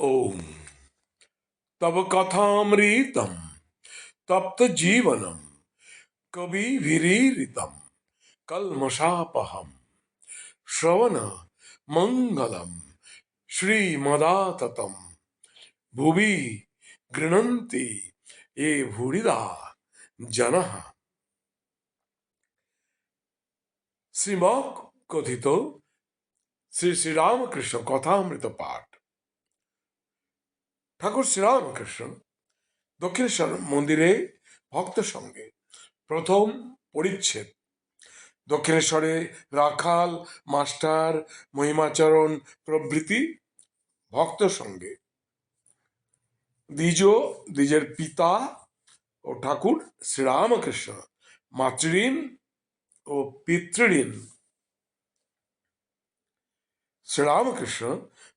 ओम। तब कथामृतम, तप्त जीवनम कवि विरीरितम कलमशापहम श्रवण मंगलम, श्रीमदाततम, भुवि गृणन्ति ये भूरिदा जन। श्रीमक कथित श्री श्री रामकृष्ण कथामृत पाठ। ঠাকুর শ্রীরামকৃষ্ণ দক্ষিণেশ্বর মন্দিরে ভক্ত সঙ্গে প্রথম পরিচ্ছেদ। দক্ষিণেশ্বরে রাখাল, মাস্টার, মহিমাচরণ প্রভৃতি ভক্ত সঙ্গে। দ্বিজ, দ্বিজের পিতা ও ঠাকুর শ্রীরামকৃষ্ণ মাতৃঋণ ও পিতৃঋণ। শ্রীরামকৃষ্ণ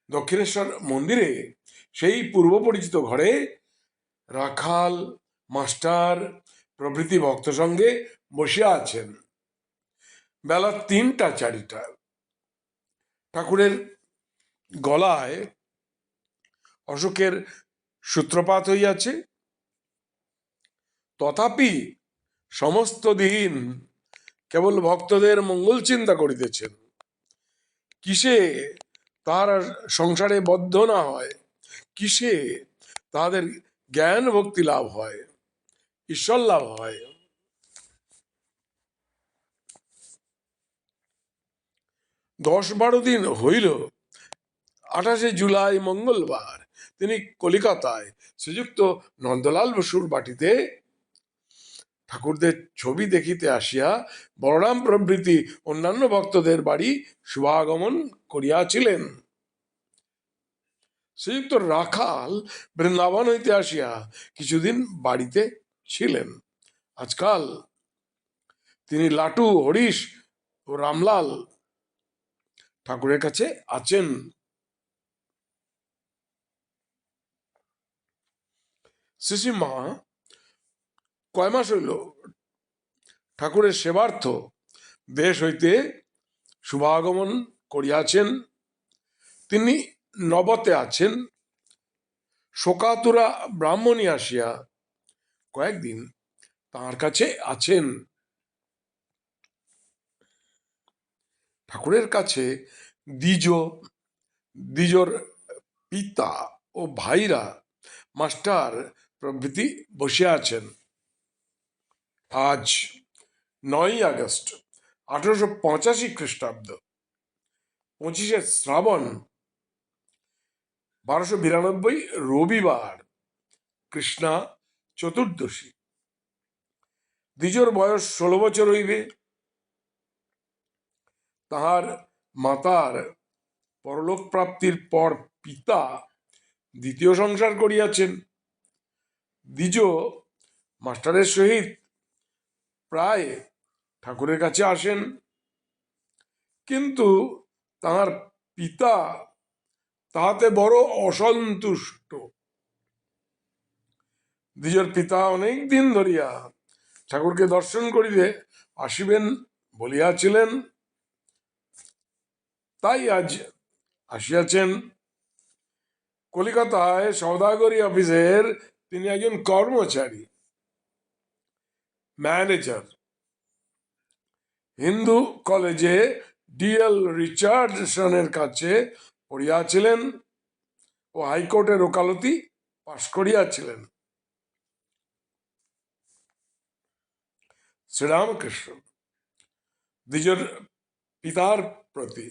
দক্ষিণেশ্বর মন্দিরে সেই পূর্ব পরিচিত ঘরে রাখাল, মাস্টার, প্রভৃতি ভক্ত সঙ্গে বসিয়া আছেন। বেলা তিনটা চারিটা। ঠাকুরের গলায় অশোকের সূত্রপাত হইয়াছে। তথাপি সমস্ত দিন কেবল ভক্তদের মঙ্গল চিন্তা করিতেছেন। কিসে তাহারা সংসারে বদ্ধ না হয়, কিসে তাদের জ্ঞান ভক্তি লাভ হয়, ঈশ্বর লাভ হয়। দশ বারো দিন হইল, আঠাশে জুলাই মঙ্গলবার, তিনি কলিকাতায় শ্রীযুক্ত নন্দলাল বসুর বাটিতে ঠাকুরদের ছবি দেখিতে আসিয়া বলরাম প্রভৃতি অন্যান্য ভক্তদের বাড়ি শুভাগমন করিয়াছিলেন। শ্রীযুক্ত রাখাল বৃন্দাবন হইতে আসিয়া কিছুদিন বাড়িতে ছিলেন। আজকাল তিনি লাটু, হরিশ ও রামলাল ঠাকুরের কাছে আছেন। শ্রীমা কয় মাস হইল? ঠাকুরের সেবার্থ দেশ হইতে শুভাগমন করিয়াছেন, তিনি নবতে আছেন। শোকাতুরা ব্রাহ্মণী আসিয়া কয়েকদিন তার কাছে আছেন। ঠাকুরের কাছে দ্বিজ, দ্বিজর পিতা ও ভাইরা মাস্টার প্রভৃতি বসে আছেন। আজ নয়ই আগস্ট, আঠারোশো পঁচাশি খ্রিস্টাব্দ, পঁচিশে শ্রাবণ, বারোশো বিরানব্বই রবিবার, কৃষ্ণা চতুর্দশী। দ্বিজর বয়স ষোলো বছর হইবে। তাহার মাতার পরলোক প্রাপ্তির পর পিতা দ্বিতীয় সংসার করিয়াছেন। দ্বিজ মাস্টারের সহিত প্রায় ঠাকুরের কাছে আসেন। কিন্তু তাহার পিতা তাহাতে বড় অসন্তুষ্ট। দ্বিজর পিতা অনেক দিন ধরিয়া ঠাকুরকে দর্শন করিতে আসিবেন বলিয়াছিলেন। তাই আজ আসিয়াছেন। কলিকাতায় সৌদাগরী অফিসের তিনি একজন কর্মচারী। ম্যানেজার হিন্দু কলেজে ডিএল রিচার্ডসনের কাছে পড়িয়াছিলেন ও হাইকোর্টের ওকালতি পাশ করিয়াছিলেন। শ্রীরামকৃষ্ণ, দ্বিজর পিতার প্রতি।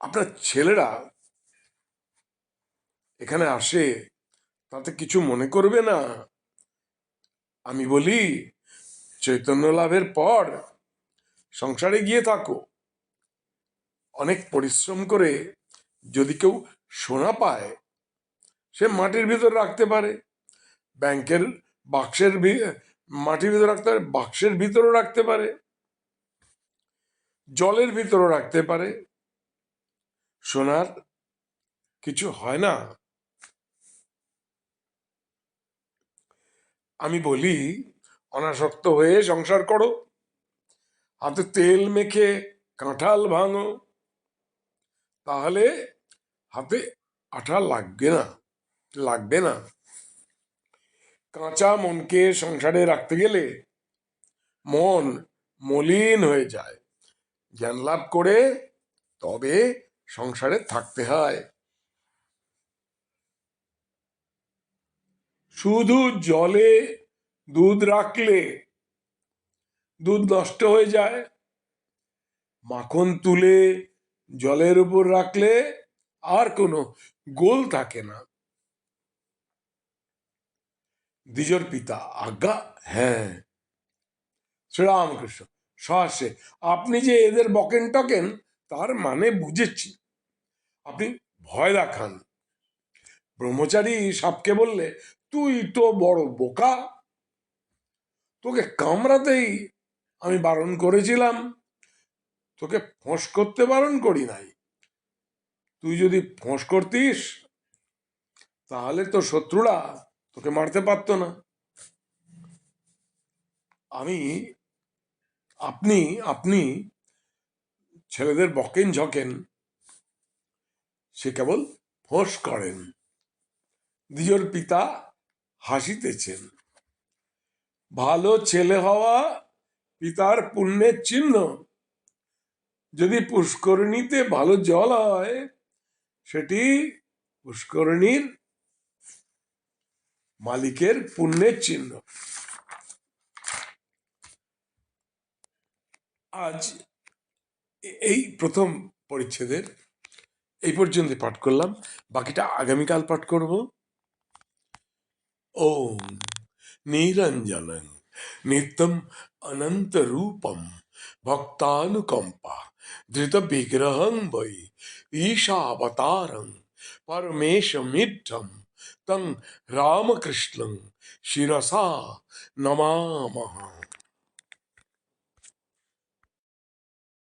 আপনার ছেলেরা এখানে আসে, তাতে কিছু মনে করবে না? আমি বলি, চৈতন্য লাভের পর সংসারে গিয়ে থাকো। অনেক পরিশ্রম করে যদি কেউ সোনা পায়, সে মাটির ভিতর রাখতে পারে। ব্যাংকের বাক্সের মাটির ভিতর রাখতে পারে, বাক্সের ভিতরও রাখতে পারে। জলের ভিতরও রাখতে পারে। সোনার কিছু হয় না। আমি বলি, অনাসক্ত হয়ে সংসার করো। হাতে তেল মেখে কাঁঠাল ভাঙো। তাহলে হাতে আঠা লাগবে না লাগবে না। কাঁচা মনকে সংসারে রাখতে গেলে মন মলিন হয়ে যায়। জ্ঞান লাভ করে তবে সংসারে থাকতে হয়। শুধু জলে দুধ রাখলে দুধ নষ্ট হয়ে যায়। মাখন তুলে জলের উপর রাখলে আর কোনো গোল থাকে না। দ্বিজর পিতা আজ্ঞা? হ্যাঁ। শ্রীরামকৃষ্ণ সহাসে আপনি যে এদের বকেন টকেন, তার মানে বুঝেছি। আপনি ভয় দেখান। ব্রহ্মচারী সাপকে বললে তুই তো বড় বোকা। তোকে কামড়াতেই আমি বারণ করেছিলাম। তোকে ফোঁস করতে বারণ করি নাই। তুই যদি ফোঁস করতিস, তাহলে তো শত্রুরা তোকে মারতে পারতো না। আমি, আপনি আপনি ছেলেদের বকেন ঝকেন, সে কেবল ফোঁস করেন। দ্বিজর পিতা হাসিতেছেন। ভালো ছেলে হওয়া পিতার পুণ্যের চিহ্ন। যদি পুষ্করণীতে ভালো জল হয়, সেটি পুষ্করণীর মালিকের পুণ্যের চিহ্ন। আজ এই প্রথম পরিচ্ছেদের এই পর্যন্ত পাঠ করলাম। বাকিটা আগামীকাল পাঠ করব। ஓம் நீரஞ்சனம் நித்தம் அனந்த ரூபம் பக்தானுகம்பா. திருத விக்கிரகம் வை. ஈஷாவதாரம். பரமேஷமிட்டம் தங் ராமகிருஷ்ணன். சிரசா. நமாமஹா.